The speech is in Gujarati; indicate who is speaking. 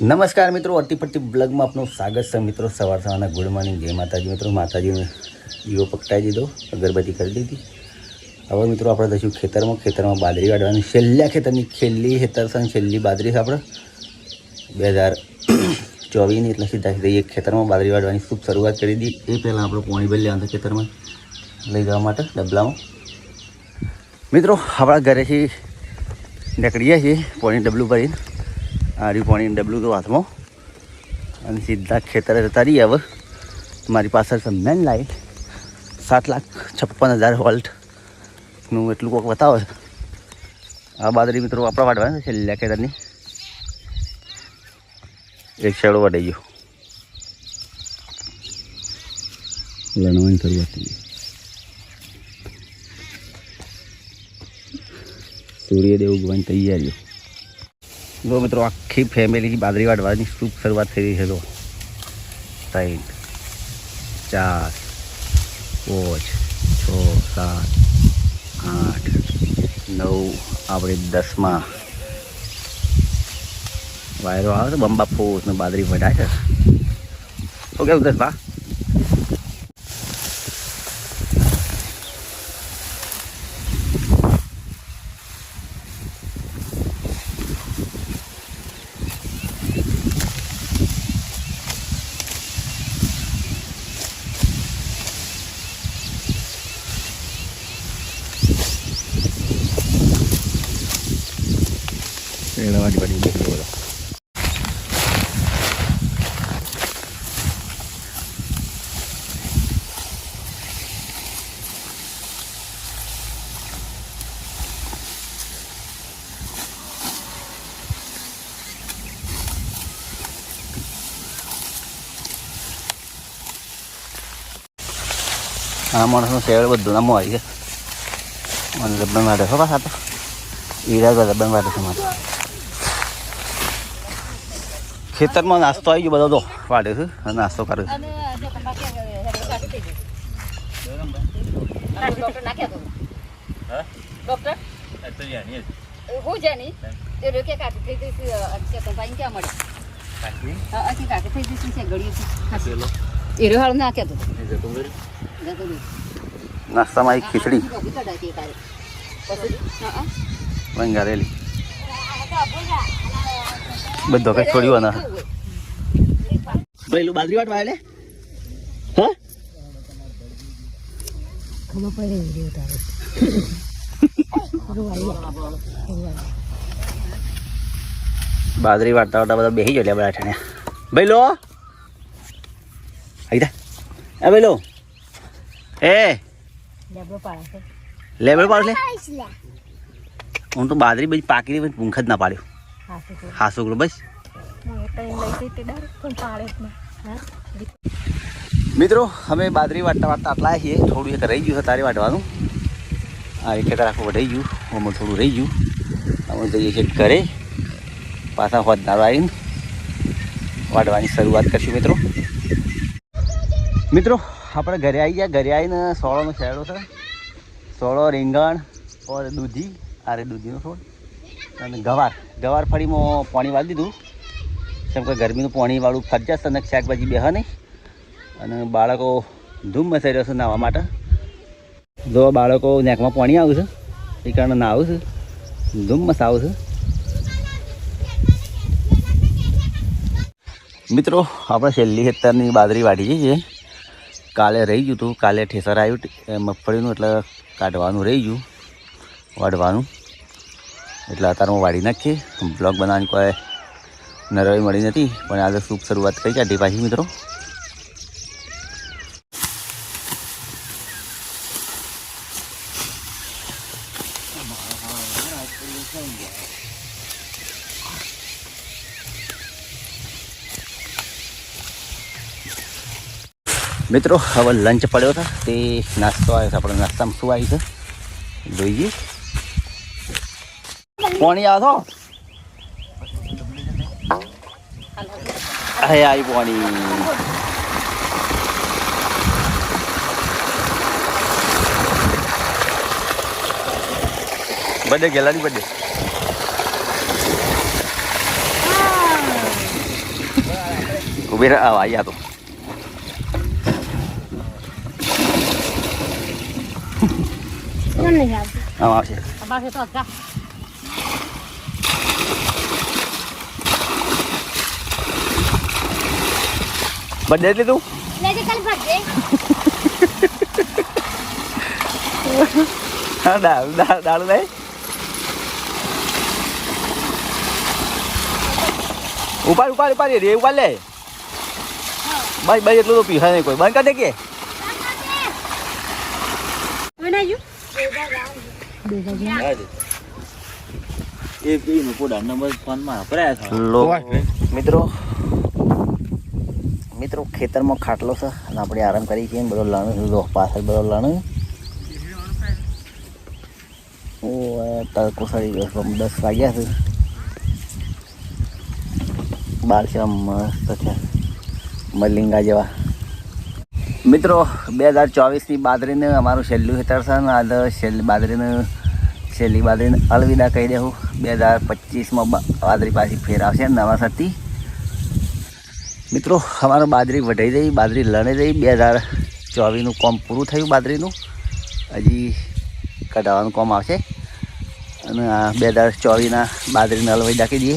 Speaker 1: નમસ્કાર મિત્રો અતિપટ્ટી બ્લોગમાં આપનું સ્વાગત છે મિત્રો. સવાર સવારના ગુડ મોર્નિંગ. જય માતાજી મિત્રો. માતાજીને દીવો પકટાઈ દીધો, અગરબત્તી કરી દીધી. હવે મિત્રો આપણે જઈશું ખેતરમાં. ખેતરમાં બાદરી વાળવાની. છેલ્લા ખેતરની છેલ્લી ખેતર છે છેલ્લી બાદરી છે આપણે. બે હજાર ચોવીસની એટલે સીધા સીધા એક ખેતરમાં બાદરી વાળવાની ખૂબ શરૂઆત કરી દીધી. એ પહેલાં આપણે પાણી ભરી લેવાનું ખેતરમાં. લઈ જવા માટે ડબલામાં. મિત્રો, આપણા ઘરેથી નીકળીએ છીએ પાણી ડબલું ભરીને. આરી પાણી ડબલું તો હાથમાં. અને સીધા ખેતરે જતા રહીએ હવે. મારી પાસે છે મેન લાઇટ સાત લાખ છપ્પન હજાર વોલ્ટનું એટલું કોક બતાવે આ બાદરી મિત્રો આપણા વાટવાના છેલ્લા ખેતરની. એક શેડો વટાઈ ગયો. લણવાની શરૂઆત થઈ ગઈ. સૂર્યદેવ ઉગવાની તૈયારીઓ જો મિત્રો આખી ફેમિલી બાદરી વાટવાની શુભ શરૂઆત થઈ રહી છે તો. ત્રણ, ચાર, પાંચ, છ, સાત, આઠ, નવ, આપણે દસમાં. વાયરો આવે છે, બંબા ફોસ ને બાદરી વઢાય છે. તો કેવું દસમાં? એળવાડી પડી ગઈ બોલો આ માણસનો શેડ બધું નામો આવી છે મને રબન માટે હો પાછા તો ઈરા રબન માટે છે મારે ખેતરમાં નાસ્તો આવી ગયો બધો તો. વાડે છે અને નાસ્તો કરે છે. નાસ્તામાં એક ખીચડી. વંગારેલી. બધો કઈ છોડ્યું ના? પેલું બાજરી વાટવા વાળે હા?
Speaker 2: ખબર પડે
Speaker 1: બાજરી વાટતા વાટતા બધા બેસી ગયો બધા ઠેને ભાઈ લો. આવી જા. એ ભાઈ લો. એ.
Speaker 2: ડબલો પાડે છે.
Speaker 1: લેબલ પાડ લે. હું તો બાજરી બધી પાકી રહી પૂંખ જ ના પાડ્યો.
Speaker 2: હા
Speaker 1: છોકરો બસ મિત્રો અમે બાજરી વાટતા વાટતા આટલા છીએ. થોડું એક રહી ગયું છે તારે વાટવાનું. આ એક આખું વઢાઈ ગયું. આમાં થોડું રહી ગયું. અમે જઈએ છીએ ઘરે. પાછા હોદનારો આવીને વાટવાની શરૂઆત કરશું મિત્રો. મિત્રો આપણે ઘરે આવી ગયા. ઘરે આવીને સોળોનો શેરડો છે. સોળો રીંગણ ઓર દૂધી આરે દૂધીનો છોડ અને ગવાર ગવાર ફળીમાં પાણી વાળી દીધું. કેમ કે ગરમીનું પાણી વાળું ફરજિયાત અને શાકભાજી બેહ નહીં. અને બાળકો ધૂમ મચાઈ રહ્યો છે નાહવા માટે. જો બાળકો નેકમાં પાણી આવ્યું છે, એ કારણે નાહું છું. ધૂમ મસાવું છે. મિત્રો, આપણે છેલ્લી હેક્ટરની બાજરી વાઢીએ છીએ કાલે રહી ગયું હતું, કાલે ઠેસર આવ્યું મગફળીનું એટલે કાઢવાનું રહી ગયું, વાઢવાનું. એટલે અત્યારે હું વાળી નાખીએ બ્લોગ બનાવવાની કોઈ નરવાઈ મળી નથી. પણ આજે શુભ શરૂઆત કરી કાઢી પાછી મિત્રો. મિત્રો, હવે લંચ પડ્યો હતો તે નાસ્તો આવ્યો છે. આપણે નાસ્તામાં શું આવી છે? જોઈએ. પાણી આવે તો હે આવી પાણી. બડે ગેલાની બડે ઊભી રહ્યા આવ્યા તો. આવશે.
Speaker 2: આવશે તો લેજે કાલ ભરજે
Speaker 1: હા દાળ દાળ દાળ લઈ. ઉપાડ ઉપાડ ઉપાડ રે ઉપાડ લે. ભાઈ ભાઈ એટલું તો પીસા નહીં કોઈ. બંધ કરી દે કે. મિત્રો. મિત્રો, ખેતરમાં ખાટલો છે અને આપણે આરામ કરીએ છીએ. બધો લણ લો પાછળ બધો લણ. ઓ તડકો સડી ગયો દસ વાગ્યા છે. બાર છે મસ્ત છે. મલિંગા જેવા. મિત્રો, બે હજાર ચોવીસની બાદરીને અમારું છેલ્લું ખેતર છે ને આજે છેલ્લી બાદરીને છેલ્લી બાદરીને અલવિદા કહી દેવું બે હજાર પચીસમાં બાદરી પાછી ફેર આવશે, નવા સતી. મિત્રો, અમારો બાજરી વઢાઈ રહી બાજરી લણી રહી બે હજાર ચોવીસનું કોમ પૂરું થયું બાજરીનું. હજી કઢાવવાનું કોમ આવશે. અને આ બે હજાર ચોવીસના બાજરીને અલવાઈ નાખી દઈએ.